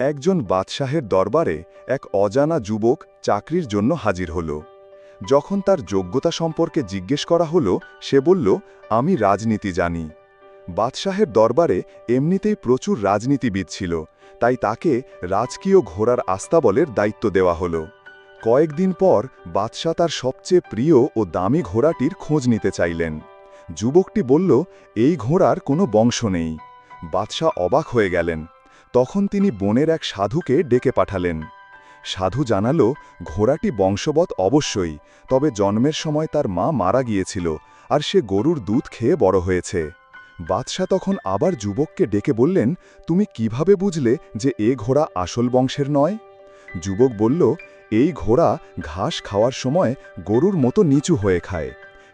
একজন বাদশাহের দরবারে এক অজানা যুবক চাকরির জন্য হাজির হল। যখন তার যোগ্যতা সম্পর্কে জিজ্ঞেস করা হলো, সে বলল, আমি রাজনীতি জানি। বাদশাহের দরবারে এমনিতেই প্রচুর রাজনীতিবিদ ছিল, তাই তাকে রাজকীয় ঘোড়ার আস্তাবলের দায়িত্ব দেওয়া হল। কয়েকদিন পর বাদশাহ তার সবচেয়ে প্রিয় ও দামি ঘোড়াটির খোঁজ নিতে চাইলেন। যুবকটি বলল, এই ঘোড়ার কোনো বংশ নেই। বাদশাহ অবাক হয়ে গেলেন। তখন তিনি বনের এক সাধুকে ডেকে পাঠালেন। সাধু জানালো, ঘোড়াটি বংশবৎ অবশ্যই, তবে জন্মের সময় তার মা মারা গিয়েছিল, আর সে গরুর দুধ খেয়ে বড় হয়েছে। বাদশাহ তখন আবার যুবককে ডেকে বললেন, তুমি কীভাবে বুঝলে যে এ ঘোড়া আসল বংশের নয়? যুবক বলল, এই ঘোড়া ঘাস খাওয়ার সময় গরুর মতো নিচু হয়ে খায়,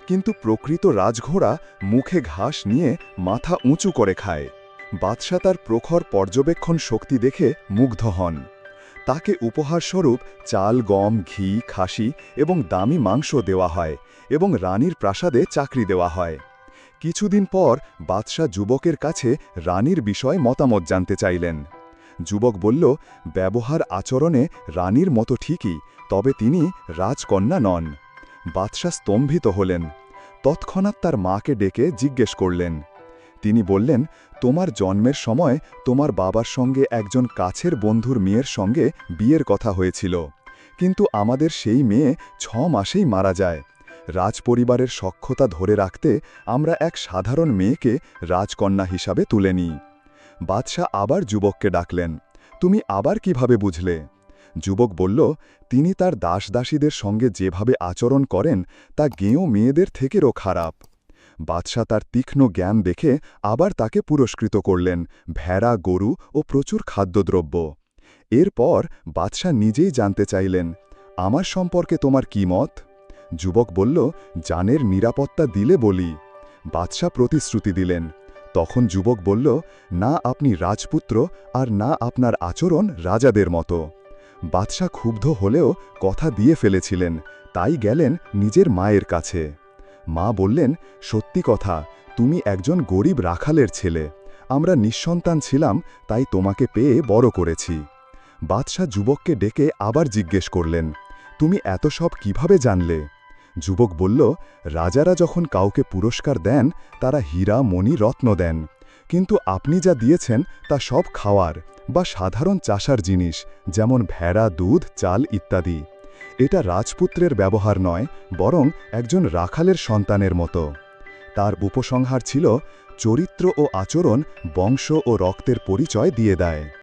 কিন্তু প্রকৃত রাজঘোড়া মুখে ঘাস নিয়ে মাথা উঁচু করে খায়। বাদশাহ তার প্রখর পর্যবেক্ষণ শক্তি দেখে মুগ্ধ হন। তাকে উপহারস্বরূপ চাল, গম, ঘি, খাসি এবং দামি মাংস দেওয়া হয় এবং রানীর প্রাসাদে চাকরি দেওয়া হয়। কিছুদিন পর বাদশাহ যুবকের কাছে রানীর বিষয়ে মতামত জানতে চাইলেন। যুবক বলল, ব্যবহার আচরণে রানীর মতো ঠিকই, তবে তিনি রাজকন্যা নন। বাদশাহ স্তম্ভিত হলেন। তৎক্ষণাৎ তার মাকে ডেকে জিজ্ঞেস করলেন তিনি বললেন, তোমার জন্মের সময় তোমার বাবার সঙ্গে একজন কাছের বন্ধুর মেয়ের সঙ্গে বিয়ের কথা হয়েছিল। কিন্তু আমাদের সেই মেয়ে ছ মাসেই মারা যায়। রাজপরিবারের সক্ষতা ধরে রাখতে আমরা এক সাধারণ মেয়েকে রাজকন্যা হিসাবে তুলে নিই। বাদশাহ আবার যুবককে ডাকলেন, তুমি আবার কীভাবে বুঝলে? যুবক বলল, তিনি তার দাসদাসীদের সঙ্গে যেভাবে আচরণ করেন, তা গেঁয়ো মেয়েদের থেকেও খারাপ। বাদশাহ তার তীক্ষ্ণ জ্ঞান দেখে আবার তাকে পুরস্কৃত করলেন, ভেড়া, গরু ও প্রচুর খাদ্যদ্রব্য। এরপর বাদশাহ নিজেই জানতে চাইলেন, আমার সম্পর্কে তোমার কি মত? যুবক বলল, জানের নিরাপত্তা দিলে বলি। বাদশাহ প্রতিশ্রুতি দিলেন। তখন যুবক বলল, না আপনি রাজপুত্র আর না আপনার আচরণ রাজাদের মতো। বাদশাহ ক্ষুব্ধ হলেও কথা দিয়ে ফেলেছিলেন, তাই গেলেন নিজের মায়ের কাছে। মা বললেন, সত্যি কথা, তুমি একজন গরিব রাখালের ছেলে। আমরা নিঃসন্তান ছিলাম, তাই তোমাকে পেয়ে বড় করেছি। বাদশাহ যুবককে ডেকে আবার জিজ্ঞেস করলেন, তুমি এত সব কীভাবে জানলে? যুবক বলল, রাজারা যখন কাউকে পুরস্কার দেন, তারা হীরা, মণি, রত্ন দেন। কিন্তু আপনি যা দিয়েছেন, তা সব খাওয়ার বা সাধারণ চাষার জিনিস, যেমন ভেড়া, দুধ, চাল ইত্যাদি। এটা রাজপুত্রের ব্যবহার নয়, বরং একজন রাখালের সন্তানের মতো। তার উপসংহার ছিল, চরিত্র ও আচরণ বংশ ও রক্তের পরিচয় দিয়ে দেয়।